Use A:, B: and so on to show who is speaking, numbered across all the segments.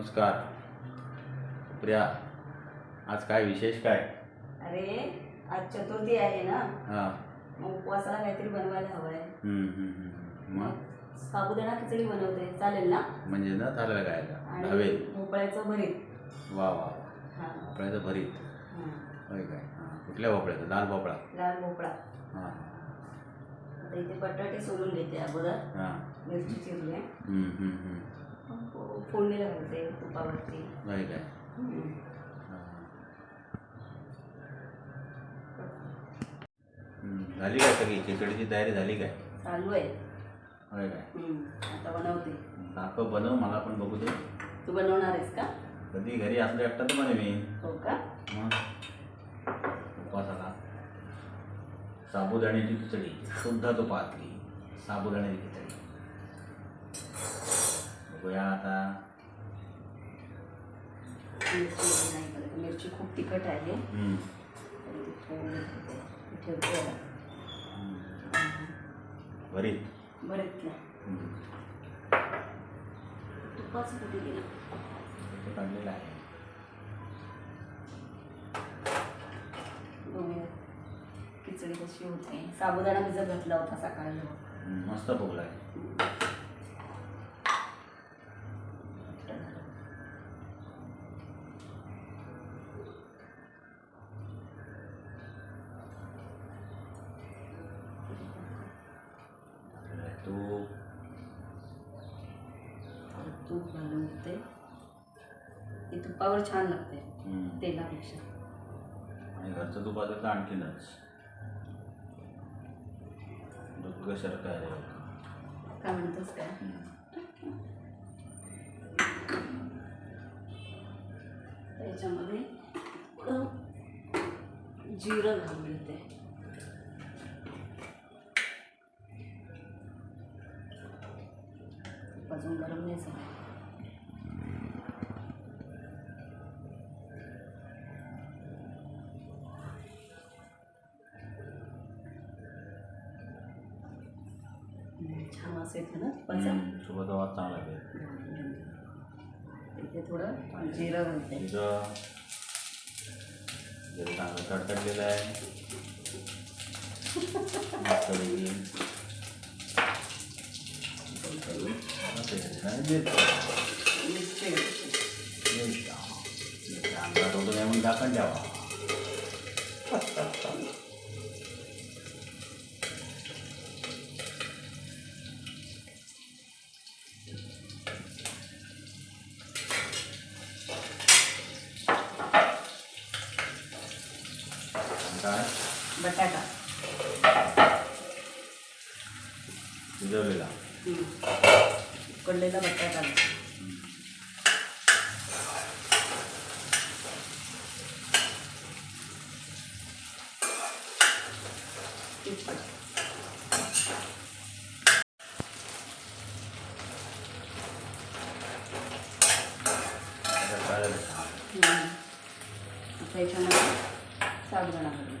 A: नमस्कार. प्रिया आज काय विशेष काय?
B: अरे आज चतुर्थी आहे ना?
A: हां.
B: मग उपवासाला काहीतरी बनवायला हवं आहे
A: हम्म, हम्म, हम्म. मग?
B: साबुदाणा खिचडी बनवते. चालेल ना?
A: म्हणजे ना चालेल काय
B: आणि
A: हवेल
B: भोपळ्याचं भरीत.
A: वा वा
B: हा.
A: भोपळ्याचं भरीत.
B: हा.
A: होय काय?
B: हा.
A: कुठल्या भोपळ्याचं? लाल भोपळा.
B: लाल भोपळा.
A: हां.
B: आता इथे बटाटे सोलून घेते अगोदर.
A: हां.
B: मिरची चिरली. आहे.
A: हम्म, हम्म, हम्म.
B: मग फोडणीला घालते तुपावरती.
A: होय काय. हां. झाली काय सगळी? खिचडीची तयारी झाली काय?
B: चालू आहे.
A: होय काय?
B: हम्म. आता बनवते.
A: दाखव बनव मला पण बघू दे.
B: तू बनवणार आहेस का?
A: कधी घरी असलं एकटा तर बनवीन
B: हो का?
A: मग? उपवासाला साबुदाण्याची खिचडी शुद्ध तुपातली साबुदाण्याची खिचडी. बघूया आता
B: मिरची खूप तिखट आहे
A: हम्म.
B: तरी ती थोडी घालते. ती ठेवते आता.
A: हम्म. भरीत
B: बरेच
A: हम्म.
B: तुपाचं कुठे गेलं
A: काढलेलं आहे
B: खिचडी कशी होते साबुदाणा भिजत घातला होता सकाळी
A: मस्त फुगलाय तूप
B: तुपावर छान लागते
A: हम्म.
B: तेलापेक्षा
A: आणि घरचं तूप असेल तर आणखीनच कशासारखं आहे.
B: काय म्हणतोस काय
A: हम्म.
B: त्याच्यामध्ये थोडं जिरं घालून घेते तूप अजून गरम नाही झालं वास येतो ना तुपाचा
A: सोबत आवाज चांगला
B: इथे थोडं जिरं घालते
A: जिरं जिरं चांगलं तडतडलेलं आहे मस्तपैकी. असं आहे. आणि मिरची.
B: मिरची
A: मिरची. मिरची. अंगात होतो नाही म्हणून द्यावा आणि काय
B: बटाटा.
A: शिजवलेला.
B: उकडलेला बटाटा.
A: आता
B: याच्यामध्ये साबुदाणा घालून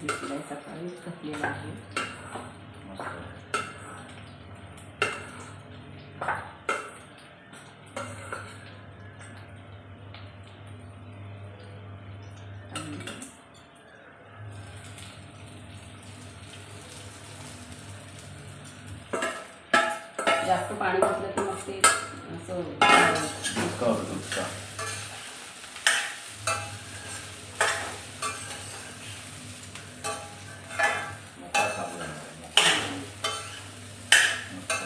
B: घेतलाय सकाळी घातलेला आहे. जास्त पाणी घातलं की मग ते असं
A: इतका होतो इतका मोठा साबुदाणा आहे. मस्त.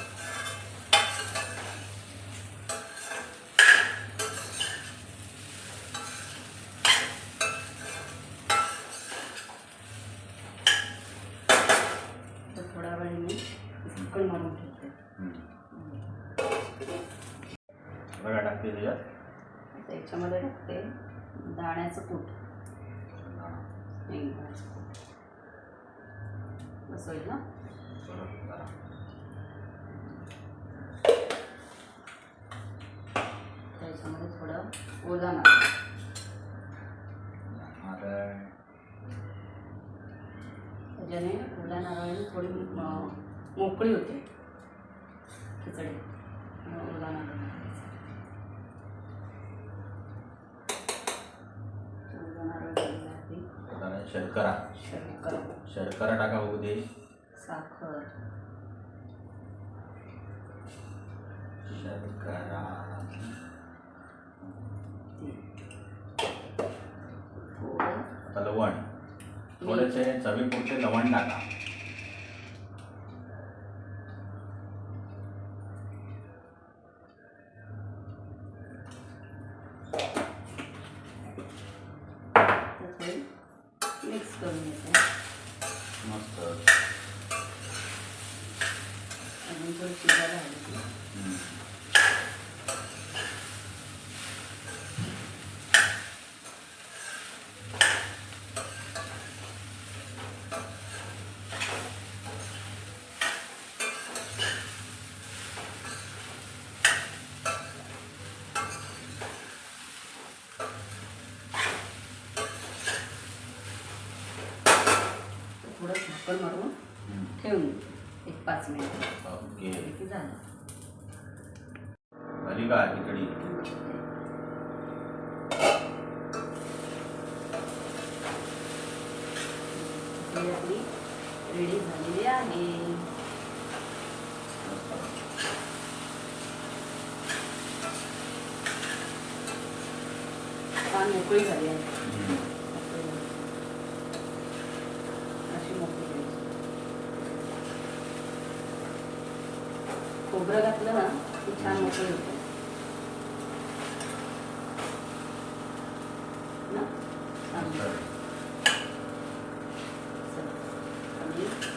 B: तर थोडा वेळ मी झाकण मारून ठेवते.
A: बघा टाकते त्याच्यात
B: आता याच्यामध्ये टाकते दाण्याचं कूट बस होईल ना. त्याच्यामध्ये थोडं ओला नारळ
A: नारळ.
B: त्याच्याने ओला नारळाने थोडी मोकळी होते. खिचडी.
A: शर्करा.
B: शर्करा.
A: टाका बघू दे.
B: साखर.
A: शर्करा. आता लवण. थोडेसे चवीपुरते लवण टाका.
B: मिक्स करून घेते
A: मस्त
B: अजून थोडी शिजायला हवी
A: हम्म.
B: थोडं झाकण मारून
A: हम्म.
B: ठेवून देते एक पाच मिनिट.
A: ओके.
B: की झालं
A: झाली का खिचडी
B: आपली रेडी झालेली आहे. छान मोकळी झाली आहे
A: हम्म.
B: अशी मोकळी करायची खोबरं घातलं ना की छान मोकळी होते.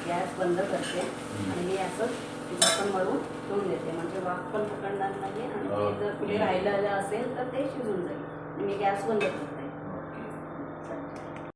B: गॅस बंद करते. आणि हे असं झाकण मळून ठेवून देते. म्हणजे वाफ पण पकडणार नाही आणि ते जर कुठे
A: ओके.
B: राहिलेलं असेल तर ते शिजून जाईल. आणि मी गॅस बंद करते.